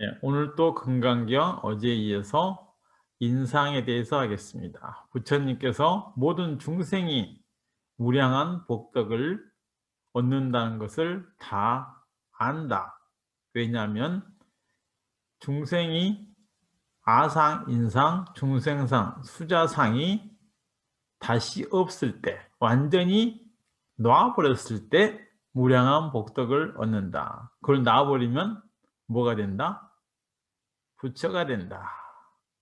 예, 오늘 또 금강경 어제에 이어서 인상에 대해서 하겠습니다. 부처님께서 모든 중생이 무량한 복덕을 얻는다는 것을 다 안다. 왜냐하면 중생이 아상, 인상, 중생상, 수자상이 다시 없을 때, 완전히 놔버렸을 때 무량한 복덕을 얻는다. 그걸 놔버리면 뭐가 된다? 부처가 된다.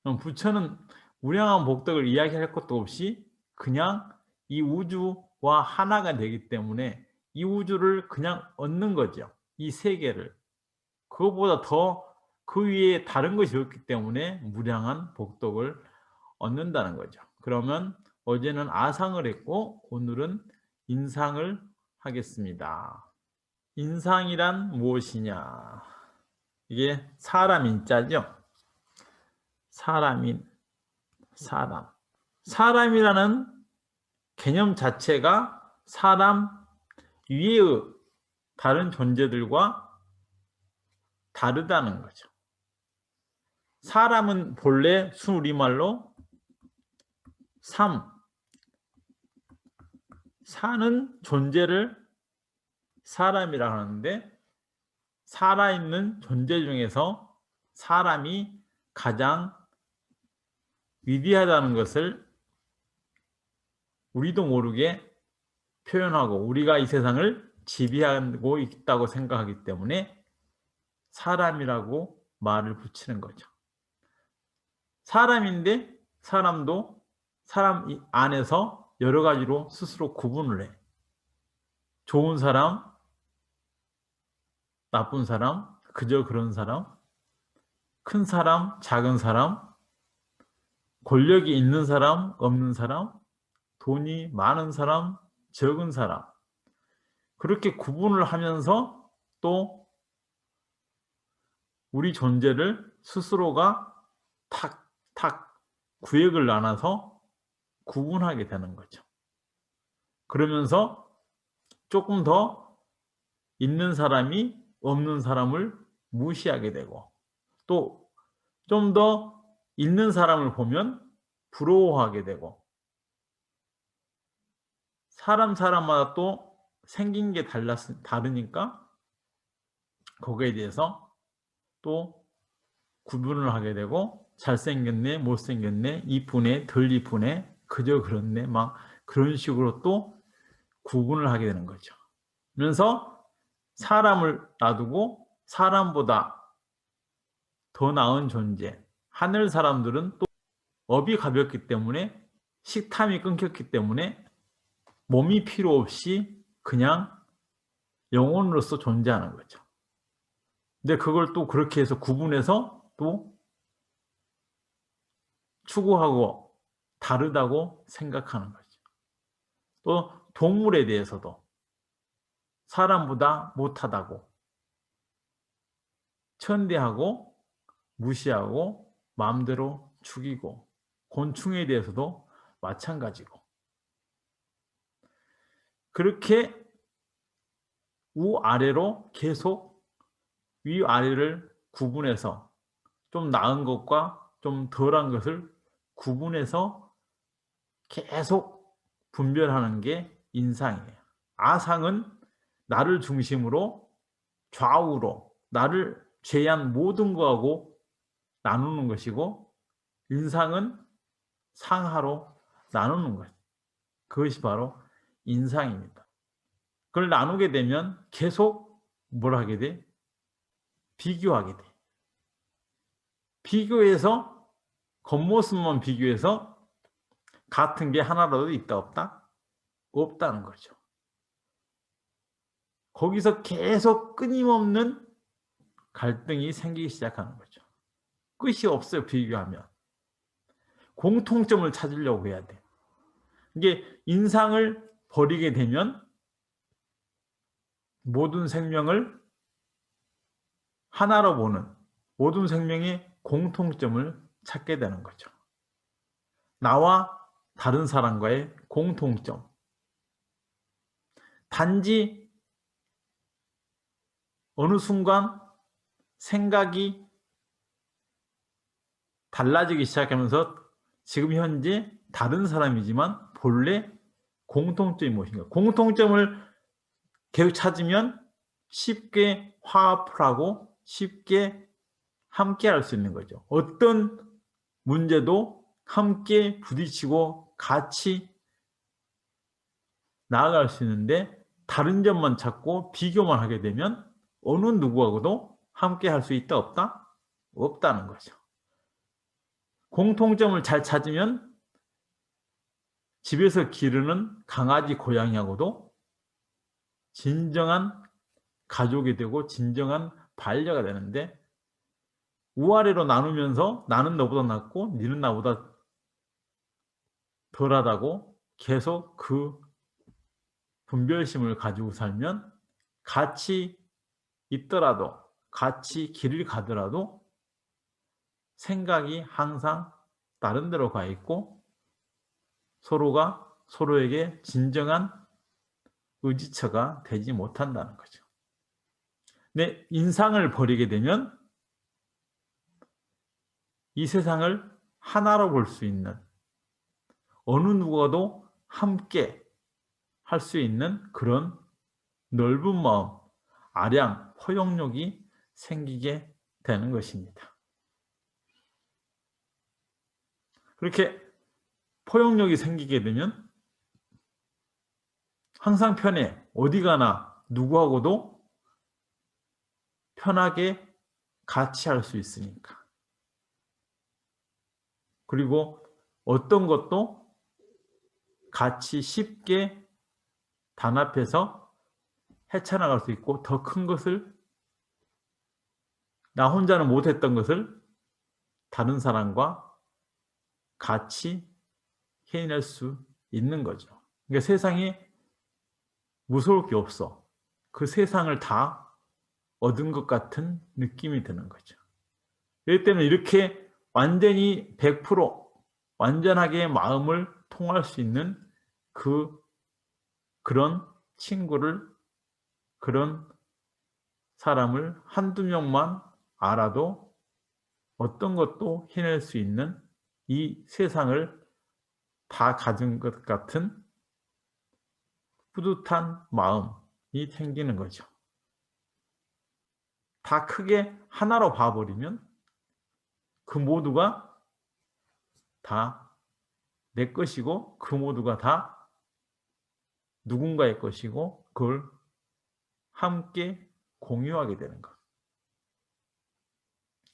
그럼 부처는 무량한 복덕을 이야기할 것도 없이 그냥 이 우주와 하나가 되기 때문에 이 우주를 그냥 얻는 거죠. 이 세계를. 그것보다 더 그 위에 다른 것이 없기 때문에 무량한 복덕을 얻는다는 거죠. 그러면 어제는 아상을 했고 오늘은 인상을 하겠습니다. 인상이란 무엇이냐? 이게 사람 인자죠. 사람인 사람. 사람이라는 개념 자체가 사람 위의 다른 존재들과 다르다는 거죠. 사람은 본래 순우리말로 삶, 사는 존재를 사람이라 하는데 살아있는 존재 중에서 사람이 가장 위대하다는 것을 우리도 모르게 표현하고 우리가 이 세상을 지배하고 있다고 생각하기 때문에 사람이라고 말을 붙이는 거죠. 사람인데 사람도 사람 안에서 여러 가지로 스스로 구분을 해. 좋은 사람, 나쁜 사람, 그저 그런 사람, 큰 사람, 작은 사람, 권력이 있는 사람, 없는 사람, 돈이 많은 사람, 적은 사람. 그렇게 구분을 하면서 또 우리 존재를 스스로가 탁탁 구역을 나눠서 구분하게 되는 거죠. 그러면서 조금 더 있는 사람이 없는 사람을 무시하게 되고 또 좀 더 있는 사람을 보면 부러워하게 되고 사람 사람마다 또 생긴 게 달랐, 다르니까 거기에 대해서 또 구분을 하게 되고 잘생겼네 못생겼네 이쁘네 덜 이쁘네 그저 그렇네 막 그런 식으로 또 구분을 하게 되는 거죠. 그러면서 사람을 놔두고 사람보다 더 나은 존재 하늘 사람들은 또 업이 가볍기 때문에 식탐이 끊겼기 때문에 몸이 필요 없이 그냥 영혼으로서 존재하는 거죠. 근데 그걸 또 그렇게 해서 구분해서 또 추구하고 다르다고 생각하는 거죠. 또 동물에 대해서도 사람보다 못하다고 천대하고 무시하고 마음대로 죽이고 곤충에 대해서도 마찬가지고 그렇게 우아래로 계속 위아래를 구분해서 좀 나은 것과 좀 덜한 것을 구분해서 계속 분별하는 게 인상이에요. 아상은 나를 중심으로 좌우로 나를 제한 모든 거하고 나누는 것이고 인상은 상하로 나누는 것. 그것이 바로 인상입니다. 그걸 나누게 되면 계속 뭘 하게 돼? 비교하게 돼. 비교해서 겉모습만 비교해서 같은 게 하나라도 있다 없다? 없다는 거죠. 거기서 계속 끊임없는 갈등이 생기기 시작하는 거죠. 끝이 없어요, 비교하면. 공통점을 찾으려고 해야 돼. 이게 인상을 버리게 되면 모든 생명을 하나로 보는 모든 생명의 공통점을 찾게 되는 거죠. 나와 다른 사람과의 공통점. 단지 어느 순간 생각이 달라지기 시작하면서 지금 현재 다른 사람이지만 본래 공통점이 무엇인가? 공통점을 계속 찾으면 쉽게 화합을 하고 쉽게 함께 할 수 있는 거죠. 어떤 문제도 함께 부딪히고 같이 나아갈 수 있는데 다른 점만 찾고 비교만 하게 되면 어느 누구하고도 함께 할 수 있다 없다? 없다는 거죠. 공통점을 잘 찾으면 집에서 기르는 강아지 고양이하고도 진정한 가족이 되고 진정한 반려가 되는데 우아래로 나누면서 나는 너보다 낫고 니는 나보다 덜하다고 계속 그 분별심을 가지고 살면 같이 있더라도 같이 길을 가더라도 생각이 항상 다른 데로 가 있고 서로가 서로에게 진정한 의지처가 되지 못한다는 거죠. 내 인상을 버리게 되면 이 세상을 하나로 볼 수 있는 어느 누구와도 함께 할 수 있는 그런 넓은 마음, 아량, 포용력이 생기게 되는 것입니다. 그렇게 포용력이 생기게 되면 항상 편해. 어디 가나 누구하고도 편하게 같이 할 수 있으니까. 그리고 어떤 것도 같이 쉽게 단합해서 헤쳐나갈 수 있고 더 큰 것을 나 혼자는 못했던 것을 다른 사람과 같이 해낼 수 있는 거죠. 그러니까 세상에 무서울 게 없어. 그 세상을 다 얻은 것 같은 느낌이 드는 거죠. 그렇기 때문에 이렇게 완전히 100% 완전하게 마음을 통할 수 있는 그 그런 친구를 그런 사람을 한두 명만 알아도 어떤 것도 해낼 수 있는 이 세상을 다 가진 것 같은 뿌듯한 마음이 생기는 거죠. 다 크게 하나로 봐버리면 그 모두가 다 내 것이고 그 모두가 다 누군가의 것이고 그걸 함께 공유하게 되는 것.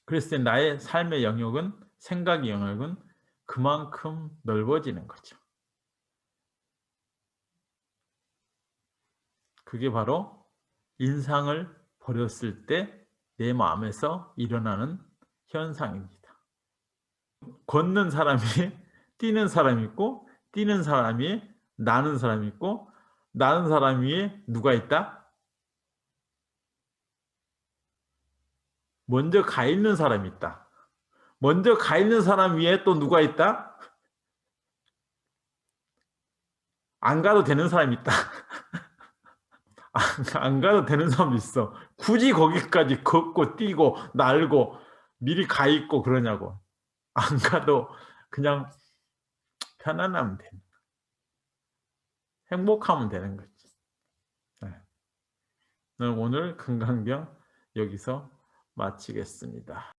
그랬을 때 나의 삶의 영역은 생각의 영역은 그만큼 넓어지는 거죠. 그게 바로 인상을 버렸을 때 내 마음에서 일어나는 현상입니다. 걷는 사람이 뛰는 사람이 있고 뛰는 사람이 나는 사람이 있고 나는 사람 위에 누가 있다? 먼저 가 있는 사람이 있다. 먼저 가 있는 사람 위에 또 누가 있다? 안 가도 되는 사람이 있다. 안 가도 되는 사람도 있어. 굳이 거기까지 걷고 뛰고 날고 미리 가 있고 그러냐고. 안 가도 그냥 편안하면 되는 거 행복하면 되는 거지. 네. 오늘 건강경 여기서 마치겠습니다.